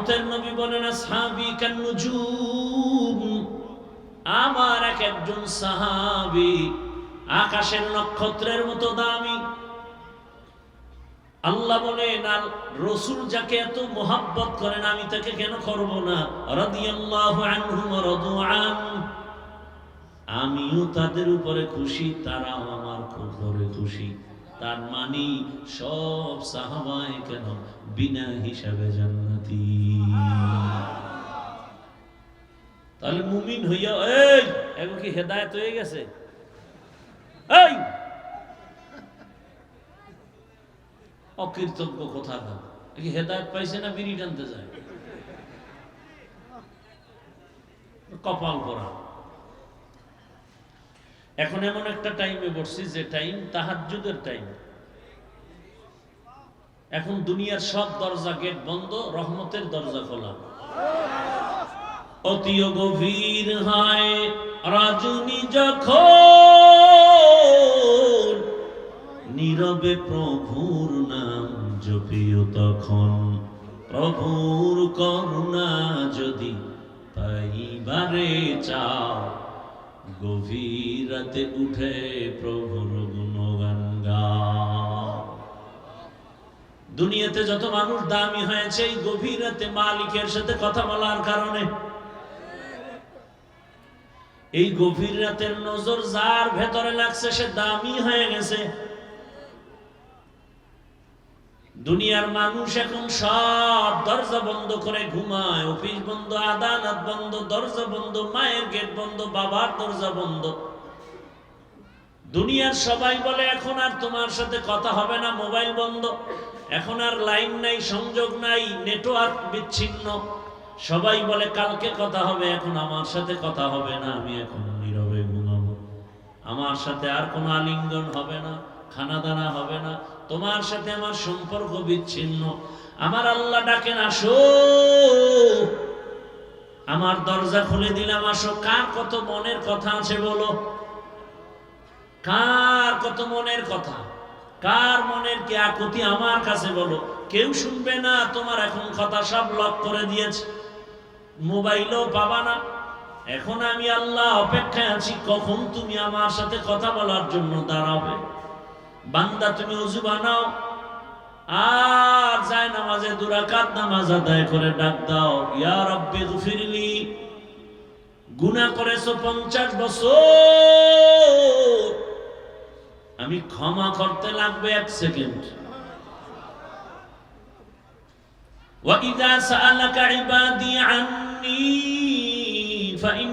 রহমতের নবী বলেন সাহাবি কান্নুজুম। আমার এক একজন সাহাবি আকাশের নক্ষত্রের মতো দামি। আল্লাহ বলেন, আর রসুল যাকে এত মোহাব্বত করেন, আমি তাকে কেন করব না? আমিও তাদের উপরে খুশি, তারাও আমার উপরে খুশি। তার মানি সব সাহাবায় কেন বিনা হিসাবে জান্নাতি। তাহলে মুমিন হইয়া, এই, এখন কি হেদায়েত হয়ে গেছে? এই! অকৃতজ্ঞ কথা কি হেদায়ত পাইছে না বিড়ি টানতে যায়? কপাল পরা। এখন এমন একটা টাইমে বসছি যে টাইম তাহাজ্জুদের টাইম এখন দুনিয়ার সব দরজা গেট বন্ধ, রহমতের দরজা খোলা। অতিও গভীর হয় রাজুনি যখন নীরবে প্রভুর নাম জপিও তখন, প্রভুর করুণা যদি পাইবারে চাও গভীর রাতে উঠে প্রভুর গুণগান দুনিয়াতে যত মানুষ দামি হয়েছে, এই গভীর রাতে মালিকের সাথে কথা বলার কারণে। এই গভীর রাতের নজর যার ভেতরে লাগছে, সে দামি হয়ে গেছে। দুনিয়ার মানুষ এখন সব দরজা বন্ধ করে ঘুমায়, অফিস বন্ধ, আদালত বন্ধ, দরজা বন্ধ, মায়ের গেট বন্ধ, বাবার দরজা বন্ধ। দুনিয়ার সবাই বলে, এখন আর তোমার সাথে কথা হবে না, মোবাইল বন্ধ। এখন আর লাইন নাই, সংযোগ নাই, নেটওয়ার্ক বিচ্ছিন্ন। সবাই বলে, কালকে কথা হবে, এখন আমার সাথে কথা হবে না, আমি এখন নীরবে ঘুমাবো। আমার সাথে আর কোনো আলিঙ্গন হবে না। খানা দানা হবে না। তোমার সাথে আমার সম্পর্ক বিচ্ছিন্ন। আমার আল্লাহ ডাকেন, আসো। আমার দরজা খুলে দিলাম, আসো। কার কত মনের কথা আছে বলো? কার কত মনের কথা? কার মনের কি আকুতি আমার কাছে বলো? কেউ শুনবে না, তোমার এখন কথা সব লক করে দিয়েছে। মোবাইলও পাবা না। এখন আমি আল্লাহ অপেক্ষায় আছি, কখন তুমি আমার সাথে কথা বলার জন্য দাঁড়াবে? বান্দা তুমি উজু বানাও আর যায় নামাজে দুরাকাত নামাজ আদায় করে ডাক দাও ইয়া রব্বি গফিরলি গুনাহ করেছো পঞ্চাশ বছর আমি ক্ষমা করতে লাগবে এক সেকেন্ড وإذا سألك عبادي عني فإني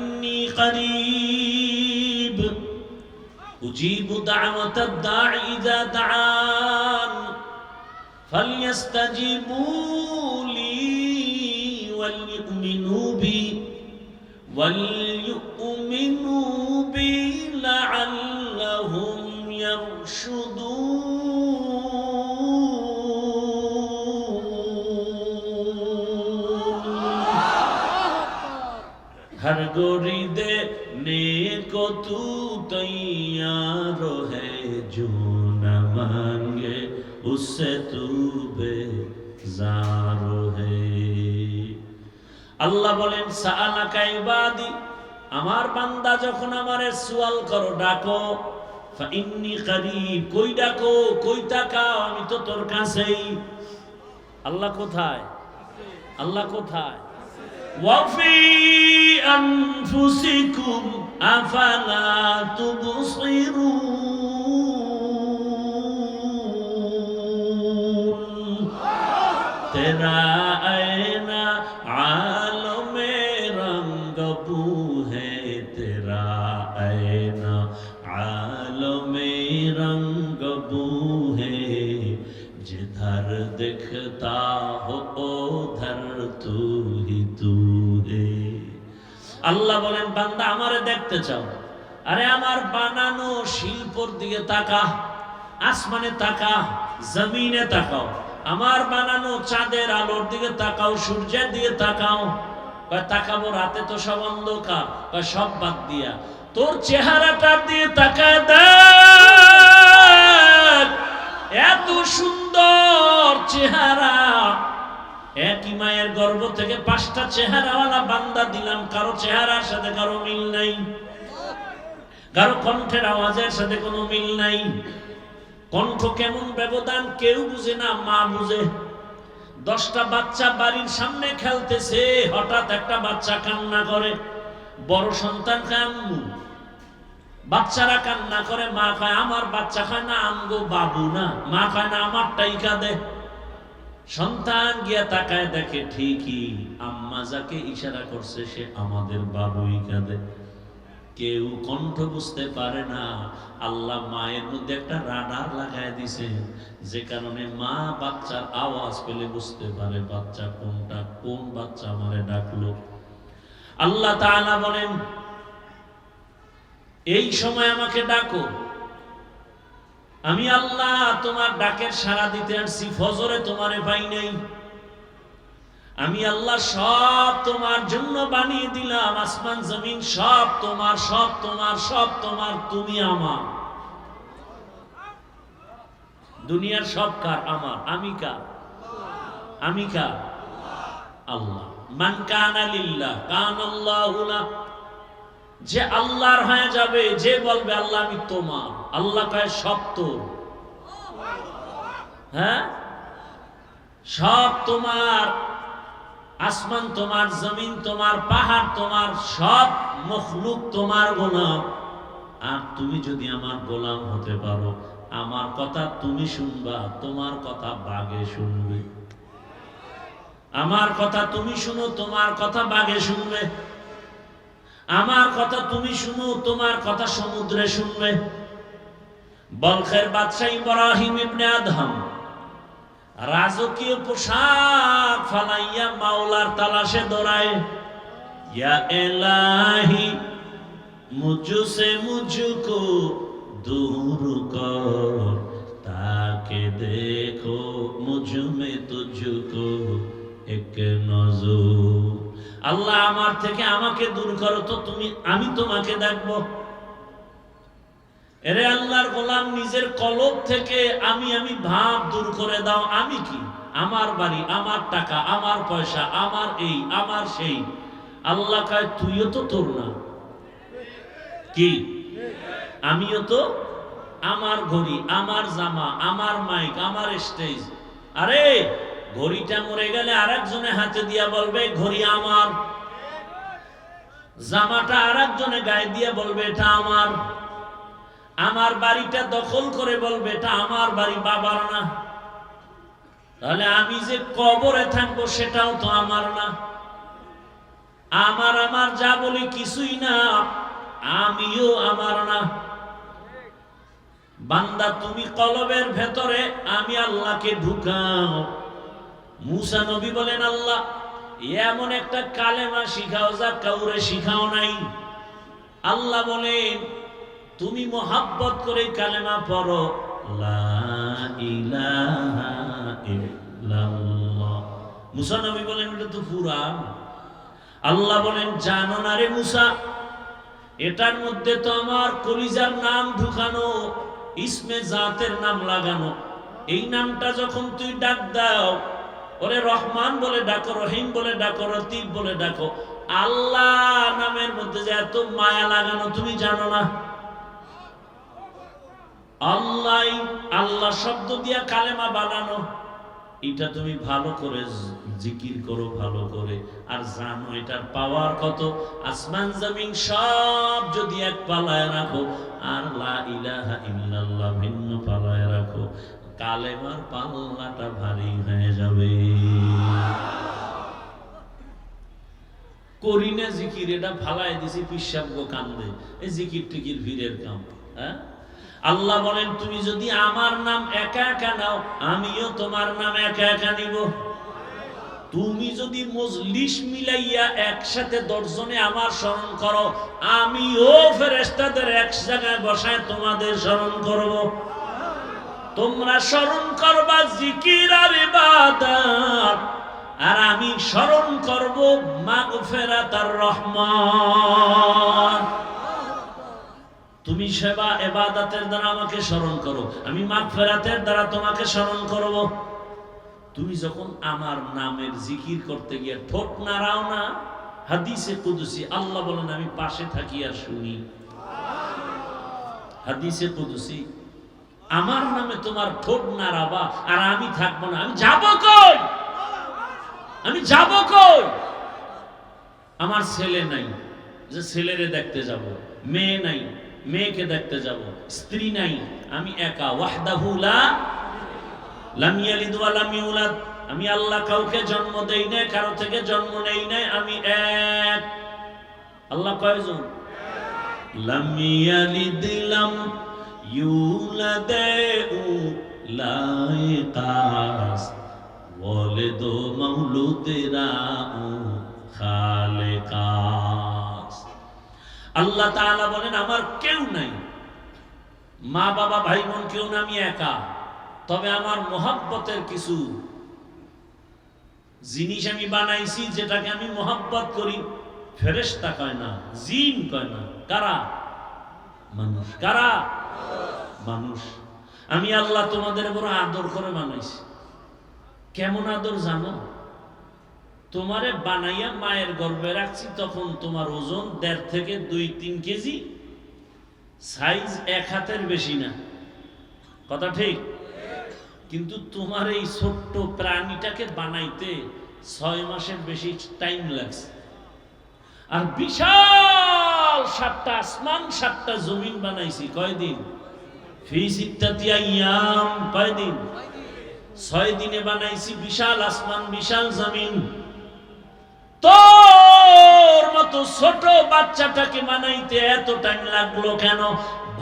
উজিবু দাওয়াতাদ দাঈ ইযা দাআন ফালইস্তাজিবু লি ওয়ালইউমিনু বি ওয়ালইউমিনু বি লাআল্লাহুম ইয়ারশুদুন। হর গরিদে নেক তু তাই जून मांगे उससे तू बेजार है আল্লাহ বলেন, সাআলাকা ইবাদি, আমার বান্দা যখন আমারে সুয়াল করো, ডাকো, ফাইন্নি কারি কই ডাকো, কই তাকাও, আমি তো তোর কাছেই। আল্লাহ কোথায়? আল্লাহ কোথায়? ওয়াফি আনফুসিকুম, আফালা তুবসিরুন? तेरा ऐना आलम रंग बू है तेरा ऐना आलम रंग बू है जिधर दिखता हो उधर तू ही तू है আল্লাহ বলেন বান্দা আমারে দেখতে চাও আরে আমার বানানো শিল্পর দিকে তাকা আসমানে তাকা জমিনে তাকাও আমার বানানো চাঁদের আলোর দিকে তাকাও, সূর্যের দিকে তাকাও। তাকাবো, রাতে তো সব অন্ধকার। সব বাদ দিয়া। তোর চেহারাটার দিয়ে দেখ? এত সুন্দর চেহারা। একই মায়ের গর্ভ থেকে পাঁচটা চেহারাওয়ালা বান্দা দিলাম। কারও চেহারার সাথে কারও মিল নাই। কারও কণ্ঠের আওয়াজের সাথে কোনো মিল নাই। কণ্ঠ কেমন ব্যবধান কেউ বুঝে না, মা বুঝে। দশটা বাচ্চা বাড়ির সামনে খেলতেছে, হঠাৎ একটা বাচ্চা কান্না করে, বড় সন্তান কান্নু বাচ্চারা কান্না করে, মা খায় আমার বাচ্চা খায় না, আমগো বাবু না। মা খায় না, আমারটাই কাঁদে। সন্তান গিয়া তাকায় দেখে, ঠিকই, আম্মা যাকে ইশারা করছে, সে আমাদের বাবুই কাঁদে। কেউ কণ্ঠ বুঝতে পারে না। আল্লাহ মায়ের মধ্যে একটা রাডার লাগায় দিছে, যে কারণে মা বাচ্চার আওয়াজ পেলে বুঝতে পারে বাচ্চা কোনটা, কোন বাচ্চা আমারে ডাকলো। আল্লাহ তাআলা বলেন, এই সময় আমাকে ডাকো। আমি আল্লাহ তোমার ডাকের সাড়া দিতে আসছি ফজরে তোমারে পাই নাই। আমি আল্লাহ সব তোমার জন্য বানিয়ে দিলাম, আসমান, জমিন, সব তোমার সব তোমার সব তোমার, তুমি আমার। দুনিয়ার সব কার? আমার। আমি কার? আমি কার? আল্লাহ। মান কানা লিল্লাহ, কান আল্লাহুলা যে আল্লাহর হয়ে যাবে, যে বলবে, আল্লাহ, আমি তোমার। আল্লাহ কয়, সব তোর। হ্যাঁ? সব তোমার। আসমান তোমার, জমিন তোমার, পাহাড় তোমার, সব মখলুক তোমার গোলাম। আর তুমি যদি আমার গোলাম হতে পারো, আমার কথা তুমি শুনবা, তোমার কথা বাগে শুনবে। আমার কথা তুমি শুনো, তোমার কথা বাগে শুনবে। আমার কথা তুমি শুনো, তোমার কথা সমুদ্রে শুনবে। বলখের বাদশাহ ইব্রাহিম ইবনে আদহাম রাজকীয় পোশাক ফালাইয়া মাওলার তালাশে দৌড়ায়। ইয়া এলাহি মুঝসে মুঝকো দূর কর, তাকে দেখো মুঝ মে তুঝকো এক নজর। আল্লাহ আমার থেকে আমাকে দূর করো, তো তুমি, আমি তোমাকে দেখব। এরে আল্লাহর গোলাম, নিজের কলব থেকে আমি আমি ভাব দূর করে দাও, আমি কি? আমার বাড়ি, আমার টাকা, আমার পয়সা, আমার এই, আমার সেই। আল্লাহ কয়, তুইও তো তোর না। কি? আমিও তো আমার ঘড়ি, আমার জামা, আমার মাইক, আমার স্টেজ। আরে, ঘড়িটা মরে গেলে আরেকজনে হাতে দিয়া বলবে, ঘড়ি আমার। জামাটা আরেকজনে গায়ে দিয়ে বলবে, এটা আমার। আমার বাড়িটা দখল করে বলবে, এটা আমার বাড়ি, বাবার না। তাহলে আমি যে কবরে থাকব সেটাও তো আমার না। আমার আমার যা বলি কিছুই না, আমিও আমার না। বান্দা, তুমি কলবের ভেতরে, আমি আল্লাহকে ঢুকাও। মুসা নবী বলেন, আল্লাহ, এমন একটা কালেমা শিখাও যা কাউরে শিখাও নাই। আল্লাহ বলেন তুমি মোহাব্বত করে কালেমা পড়ো মুসা নবী বলেন, এটা তো পুরাণ আল্লাহ বলেন, জানো না রে মুসা, এটার মধ্যে তো আমার কলিজার নাম ঢুকানো, ইসমে জাতের নাম লাগানো। এই নামটা যখন তুই ডাক দাও, ওরে রহমান বলে ডাকো, রহিম বলে ডাকো, রতিব বলে ডাকো, আল্লাহ নামের মধ্যে যে এত মায়া লাগানো, তুমি জানো না? আল্লাহ আল্লাহ শব্দ দিয়া কালেমা বানানো। এটা তুমি ভালো করে জিকির করো, ভালো করে। আর জানো এটার পাওয়ার কত? আসমান, জমিন সব যদি এক পালায় রাখো, আর লা ইলাহা ইল্লাল্লাহ ভিন্ন পালায় রাখো। কালেমার পাল্লাটা ভারী হয়ে যাবে। করি না জিকির, এটা ফালাই দিছি, পিসাব কান্দে। এই জিকির টিকির ভিড়ের কাম হ্যাঁ? আল্লাহ বলেন, তুমি যদি আমার নাম একা একা নাও, আমিও তোমার নাম একা একা নিব। তুমি যদি মজলিস মিলাইয়া একসাথে দর্শনে আমার স্মরণ করো, আমিও ফেরেস্তাদের এক জায়গায় বসায় তোমাদের স্মরণ করব। তোমরা স্মরণ করবা জিকির আর আর আমি স্মরণ করব মাগফিরাত আর রহমান তুমি সেবা এবাদাতের দ্বারা আমাকে স্মরণ করো। আমি মাগফিরাতের দ্বারা তোমাকে স্মরণ করব। তুমি যখন আমার নামের জিকির করতে গিয়ে ঠোঁট নাড়াও না, হাদিসে কুদুসি, আল্লাহ বলেন, আমি পাশে থাকি আর শুনি। হাদিসে কুদুসি, আমার নামে তোমার ঠোঁট নাড়াবা আর আমি থাকব না। আমি যাব কই? আমি যাব কই? আমার ছেলে নাই, যে ছেলেরে দেখতে যাব, মেয়ে নাই। মেয়েকে দেখতে যাব। স্ত্রী নাই। আমি একা। ওয়াহদাহু লা লাম ইয়ালিদ ওয়া লাম ইউলাদ। আমি আল্লাহ কাউকে জন্ম দেই নাই, কারও থেকে জন্ম নেই নাই। আমি এক। আল্লাহ কয়জন? লাম ইয়ালিদ লাম ইউলাদ লাইকাস। ওয়ালিদ মাউলুদেরা খালেকাস। আল্লাহ তাআলা বলেন, আমার কেউ নাই। মা, বাবা, ভাই, বোন কেউ না, আমি একা। তবে আমার মোহাব্বতের কিছু জিনিস আমি বানাইছি, যেটাকে আমি মোহাব্বত করি। ফেরেশতা কয় না, জিন কয় না। কারা? মানুষ। কারা? মানুষ। আমি আল্লাহ তোমাদের বড় আদর করে বানাইছি। কেমন আদর জানো? তোমারে বানাইয়া মায়ের গর্ভে রাখছি, তখন তোমার ওজন দেড় থেকে দুই, তিন কেজি। সাইজ এক হাতের বেশি না। কথা ঠিক? কিন্তু তোমার এই ছোট্ট প্রাণীটাকে বানাইতে ছয় মাসের বেশি টাইম লাগছে। আর বিশাল সাতটা আসমান, সাতটা জমিন বানাইছি। কয়দিন? ফিস ইত্যাদি ইয়াম কয়দিন? ছয় দিনে বানাইছি বিশাল আসমান, বিশাল জমিন। তোর মতো ছোট বাচ্চাটাকে বানাইতে এত টাইম লাগল কেন?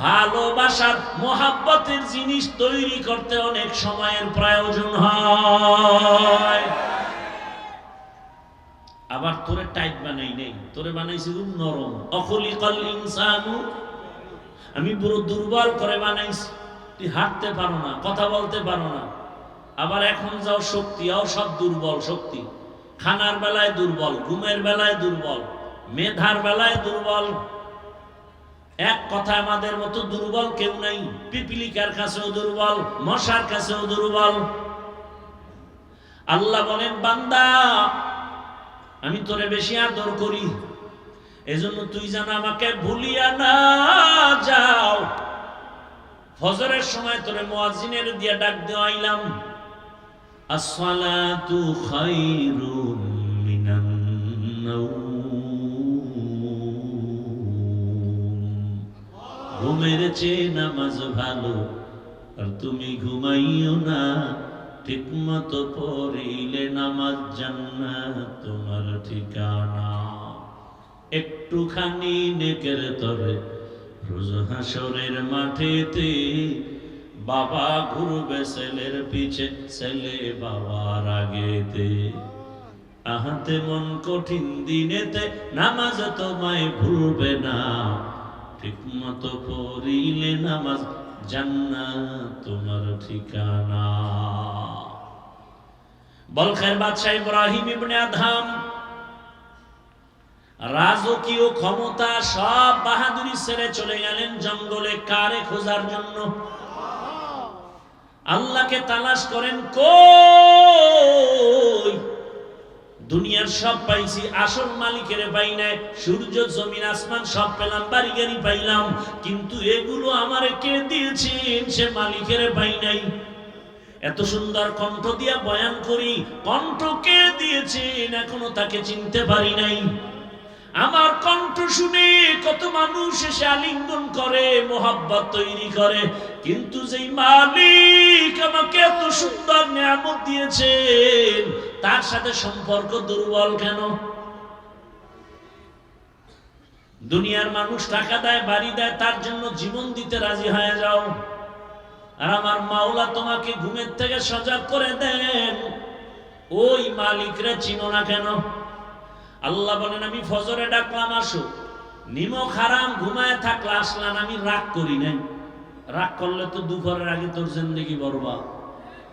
ভালোবাসার, মোহাব্বতের জিনিস তৈরি করতে অনেক সময়ের প্রয়োজন হয়। আবার তোরে টাইট বানাই নেই। তোরে বানাইছি খুব নরম। অখলিকল ইনসানু। আমি পুরো দুর্বল করে বানাইছি। তুই হাঁটতে পারো না, কথা বলতে পারো না। আবার এখন যাও শক্তি, আও সব দুর্বল শক্তি। খানার বেলায় দুর্বল, ঘুমের বেলায় দুর্বল, মেধার বেলায় দুর্বল। এক কথা আমাদের মতো দুর্বল কেউ নাই। পিপিলিকার কাছেও দুর্বল, মশার কাছেও দুর্বল। আল্লাহ বলেন, বান্দা, আমি তোরে বেশি আদর করি। এজন্য তুই যেন আমাকে ভুলিয়া না যাও। ফজরের সময় তোরে মুয়াজ্জিনের দিয়া ডাক দেওয়াইলাম, আসসালাতু খায়রুম চেয়ে নামাজ ভালো, আর তুমি ঘুমাইও না। ঠিক মতো পড়িলে নামাজ জান্নাত তোমার ঠিকানা। একটুখানি নেকের তরে রোজ হাসরের মাঠেতে বাবা ঘুরবে ছেলের পিছে, ছেলে বাবার আগেতে। আহাতে মন কঠিন দিনেতে নামাজ তোমায় ভুলবে না। ঠিক মতো পড়িলে নামাজ জান্নাত তোমার ঠিকানা। বলখের বাদশাহ ইব্রাহিম ইবনে আদহাম, রাজকীয় ক্ষমতা সব বাহাদুরি ছেড়ে চলে গেলেন জঙ্গলে কারে খোঁজার জন্য। আল্লাহকে তালাশ করেন, কই? দুনিয়ার সব পাইছি, আসল মালিকের পাই নাই, সূর্য, জমিন, আসমান, সব পেলাম, বাড়ি গাড়ি পাইলাম। কিন্তু এগুলো আমার কে দিয়েছেন? সে মালিকের পাই নাই। এত সুন্দর কণ্ঠ দিয়া বয়ান করি, কণ্ঠ কে দিয়েছেন? এখনও তাকে চিনতে পারি নাই। আমার কণ্ঠ শুনে কত মানুষ এসে আলিঙ্গন করে, মোহাব্বত তৈরি করে। কিন্তু যেই মালিক আমাকে এত সুন্দর নিয়ামত দিয়েছেন, তার সাথে সম্পর্ক দুর্বল কেন? দুনিয়ার মানুষ টাকা দেয়, বাড়ি দেয়, তার জন্য জীবন দিতে রাজি হয়ে যাও। আর আমার মাওলা তোমাকে ঘুমের থেকে সজাগ করে দেন। ওই মালিকরা চিনো না কেন? আল্লাহ বলেন, আমি ফজরে ডাকলাম, আসো। নিমক হারাম, ঘুমায় থাকলে আসলাম, আমি রাগ করি নাই। রাগ করলে তো দুপুরের আগে তোর জিন্দগি বরবা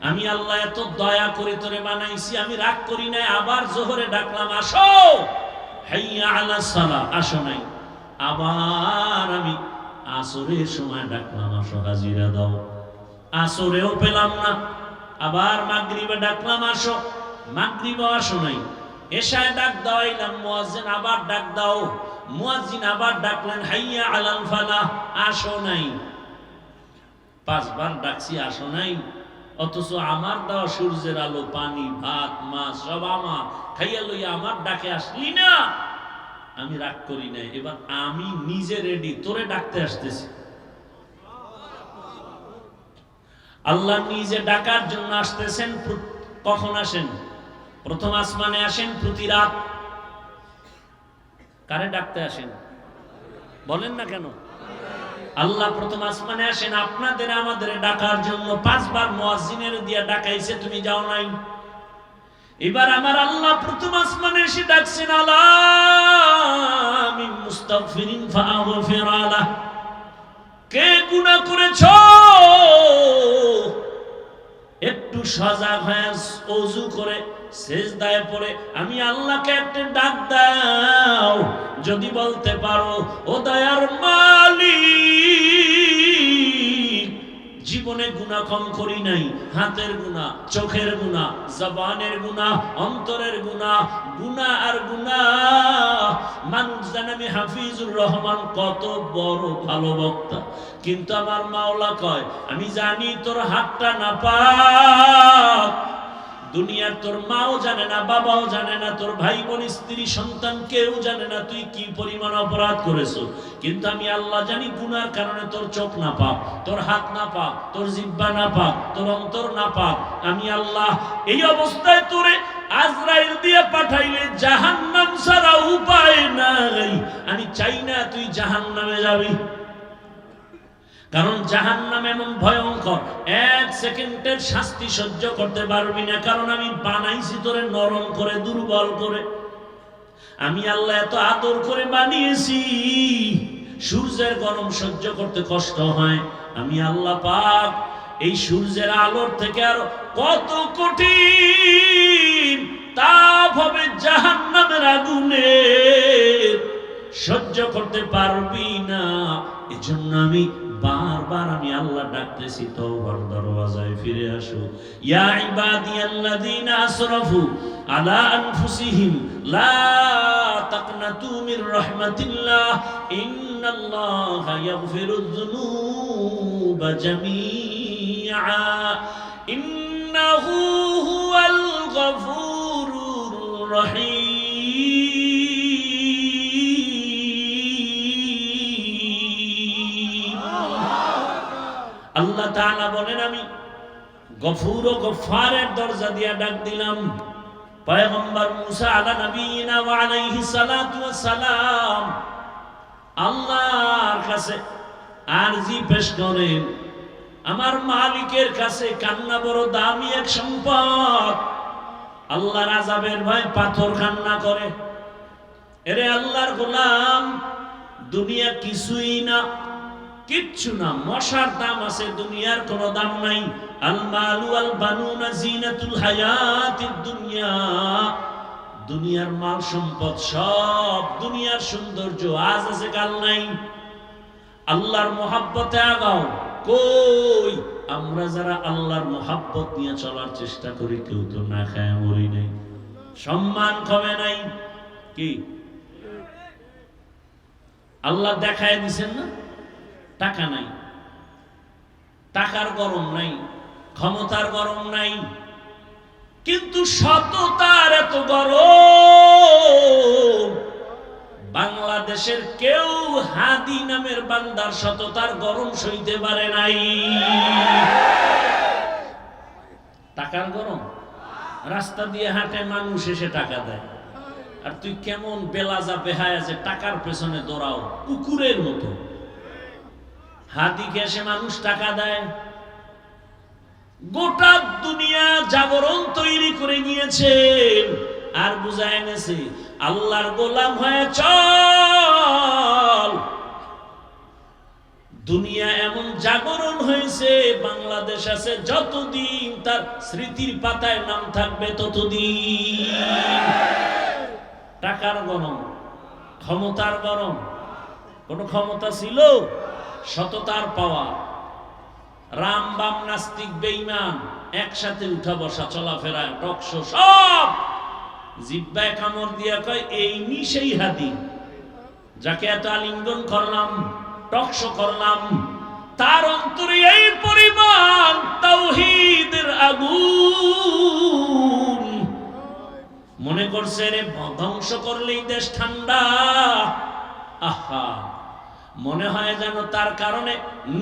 আমি আল্লাহ এত দয়া করে তোরে বানাইছি, আমি রাগ করি নাই, আবার জোহরে ডাকলাম, আসো। সালা, আসো নাই। আবার আমি আসরের সময় ডাকলাম, আসো হাজিরা দাও। আসরেও পেলাম না, আবার মাগরিবে ডাকলাম, আসো। মাগরিবে আসো নাই। এশায় ডাক দাওয়াইলাম মুয়াজ্জিন আবার ডাক দাও। মুয়াজ্জিন আবার ডাকলেন, হাইয়া আলাল ফালাহ আসো নাই। পাঁচবার ডাকছি, আসো নাই। অথচ আমার দেওয়া সূর্যের আলো, পানি, ভাত, মাছ, সব আমার। খাইয়া লইয়া আমার ডাকে আসলি না। আমি রাগ করি নাই। এবার আমি নিজে রেডি তোরে ডাকতে আসতেছি। আল্লাহ নিজে ডাকার জন্য আসতেছেন কখন আসেন? প্রথম আসমানে আসেন, প্রতি রাত। কারে ডাকতে আসেন? বলেন না কেন? আল্লাহ প্রথম আসমানে আসেন, আপনাদের আমাদের ডাকার জন্য পাঁচবার মুয়াজ্জিনের দিয়া ডাকাইছে, তুমি যাও নাই। এবার আমার আল্লাহ প্রথম আসমানে এসে ডাকছেন, আলা মুস্তাগফিরিন ফাগফির আলাহ। কে গুনাহ করেছ? একটু সজাগ হয়ে অজু করে সেজদায় পড়ে আমি আল্লাহকে একটা ডাক দাও। যদি বলতে পারো, ও দয়ার মালিক, জীবনে গুণা কম করি নাই। হাতের গুণা চোখের গুণা জবানের গুণা অন্তরের গুণা গুণা আর গুণা মানুষ জানে আমি হাফিজুর রহমান কত বড় ভালো বক্তা। কিন্তু আমার মাওলা কয়, আমি জানি তোর হাতটা না পাক দুনিয়ার তোর মাও জানে না, বাবাও জানে না, তোর ভাই বোন স্ত্রী, সন্তান কেউ জানে না তুই কি পরিমাণ অপরাধ করেছ। কিন্তু আমি আল্লাহ জানি গুনার কারণে তোর চোখ না পাক, তোর হাত না পাক, তোর জিব্বা না পাক, তোর অন্তর না পাক। আমি আল্লাহ এই অবস্থায় তোরে আজরাইল দিয়ে পাঠাইলে জাহান্নাম ছাড়া উপায় নাই। আমি চাই না তুই জাহান্নামে যাবি। কারণ জাহান্নাম এমন ভয়ঙ্কর, এক সেকেন্ডের শাস্তি সহ্য করতে পারবি না। কারণ আমি বানাইছি তোরে নরম করে, দুর্বল করে। আমি আল্লাহ এত আদর করে বানিয়েছি, সূর্যের গরম সহ্য করতে কষ্ট হয়। আমি আল্লাহ পাক এই সূর্যের আলোর থেকে আর কত কঠিন তাপ হবে জাহান্নামের আগুনে। সহ্য করতে পারবি না, এজন্য আমি বারবার আমি আল্লাহ ডাকতেছি, তওবার দরওয়াজায় ফিরে আসো। ইয়া ইবাদিয়াল্লাযীনা আসরাফু আলা আনফুসিহিম, লা তাকনাতু মির রাহমাতিল্লাহ, ইন্নাল্লাহা ইয়াগফিরুয যুনুবা জামিআ, ইন্নাহু হুয়াল গফুরুর রহিম। গফুর ও গফারের দরজা দিয়া ডাক দিলাম। পয়গম্বর মুসা আলা নবীনা ওয়া আলাইহি সালাতু ওয়াস সালাম। আল্লাহর কাছে আরজি পেশ করেন। আমার মালিকের কাছে কান্না বড় দামি এক সম্পদ। আল্লাহর আযাবের ভয় পাথর কান্না করে। এরে আল্লাহর গোলাম, দুনিয়া কিছুই না, কিচ্ছু না, মশার দাম আছে, দুনিয়ার কোনো দাম নাই। আল মালু আল বানুনা জিনাতুল হায়াতিদ দুনিয়া। দুনিয়ার মাল সম্পদ সব দুনিয়ার সৌন্দর্য, আজ আছে কাল নাই। আল্লাহর মোহাব্বতে আগাও। কই? আমরা যারা আল্লাহর মোহাব্বত নিয়ে চলার চেষ্টা করি, কেউ তো না খায় মরি নাই। সম্মান কমে নাই। কি? আল্লাহ দেখায় দিছেন না? টাকা নাই। টাকার গরম নাই। ক্ষমতার গরম নাই। কিন্তু সততার এত গরম। বাংলাদেশের কেউ হাদি নামের বান্দার সততার গরম সইতে পারে নাই। টাকার গরম? রাস্তা দিয়ে হাঁটে মানুষ এসে টাকা দেয়। আর তুই কেমন বেলাজা বেহায় আছে, টাকার পেছনে দৌড়াও, কুকুরের মতো। হাতি এসে মানুষ টাকা দেয়। গোটা দুনিয়া জাগরণ তৈরি করে নিয়েছেন। আর বুঝায় এনেছে আল্লাহর গোলাম হয়ে চল। দুনিয়া এমন জাগরণ হয়েছে, বাংলাদেশ আছে যতদিন তার স্মৃতির পাতায় নাম থাকবে ততদিন। টাকার গরম, ক্ষমতার গরম, কোন ক্ষমতা ছিল? সততার পাওয়া রাম বাম নাস্তিক বেইমান একসাথে উঠা বসা চলাফেরা, টকশো সব। জিব্বায় কামড় দিয়া কয়, এই নি সেই হাদি। যাকে এত আলিঙ্গন করলাম, টকশো করলাম, তার অন্তরে এই পরিমাণ তাওহীদের আগুন। মনে করছে রে, ধ্বংস করলেই দেশ ঠান্ডা। আহা। মনে হয় যেন তার কারণে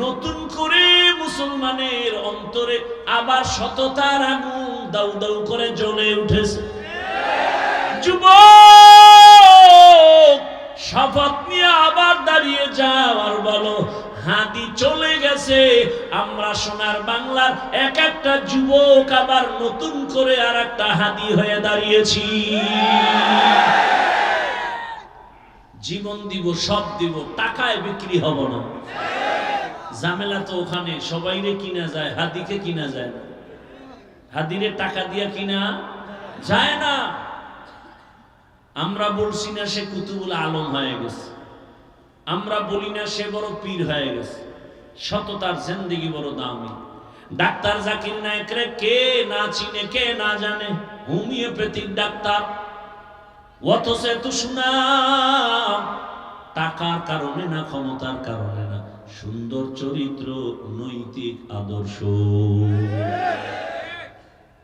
নতুন করে মুসলমানের অন্তরে আবার সততার আগুন দাউ দাউ করে জ্বলে উঠেছে। যুবক, শপথ নিয়ে আবার দাঁড়িয়ে যাও আর বলো, হাতি চলে গেছে। আমরা সোনার বাংলার এক একটা যুবক আবার নতুন করে আর একটা হাতি হয়ে দাঁড়িয়েছি। জীবন দিব, সব দিব, টাকায় বিক্রি হব না। ঝামেলা তো ওখানে, সবাইরে কিনা যায় হাদিকে কিনা যায় না। হাদিরে টাকা দিয়া কিনা যায় না। আমরা বলছি না সে কুতুবুল আলম হয়ে গেছে। আমরা বলি না সে বড় পীর হয়ে গেছে। সততার জিন্দিগি বড় দামি। ডাক্তার জাকির নায়করে কে না চিনে, কে না জানে? Homeopathic doctor. অথচ এত সুনাম টাকার কারণে না, ক্ষমতার কারণে না, সুন্দর চরিত্র নৈতিক আদর্শ।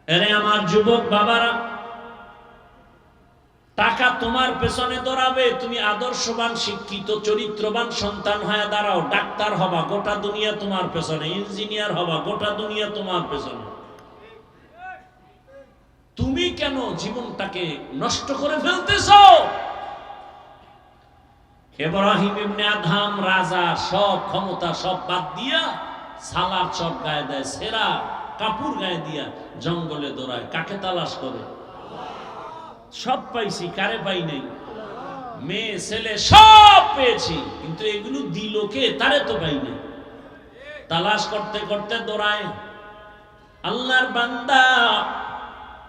এরে আমার যুবক বাবারা, টাকা তোমার পেছনে দৌড়াবে, তুমি আদর্শবান, শিক্ষিত, চরিত্রবান সন্তান হয়ে দাঁড়াও, ডাক্তার হবা, গোটা দুনিয়া তোমার পেছনে, ইঞ্জিনিয়ার হবা, গোটা দুনিয়া তোমার পেছনে। তুমি কেন জীবনটাকে নষ্ট করে ফেলতেছ? এব্রাহিম ইবনে আদহাম রাজা, সব ক্ষমতা সব বাদ দিয়া সালার চক গায়ে দেয়, সেরা কাপুর গায়ে দিয়া জঙ্গলে দৌড়ায়, কাকে তালাশ করে? সব পাইছি, কারে পাই নাই? মেয়ে, ছেলে, সব পেয়েছি, কিন্তু এগুলো দিল কে? তারে তো পাই নাই। তালাশ করতে করতে দৌড়ায়। আল্লাহর বান্দা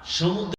সমুদ্র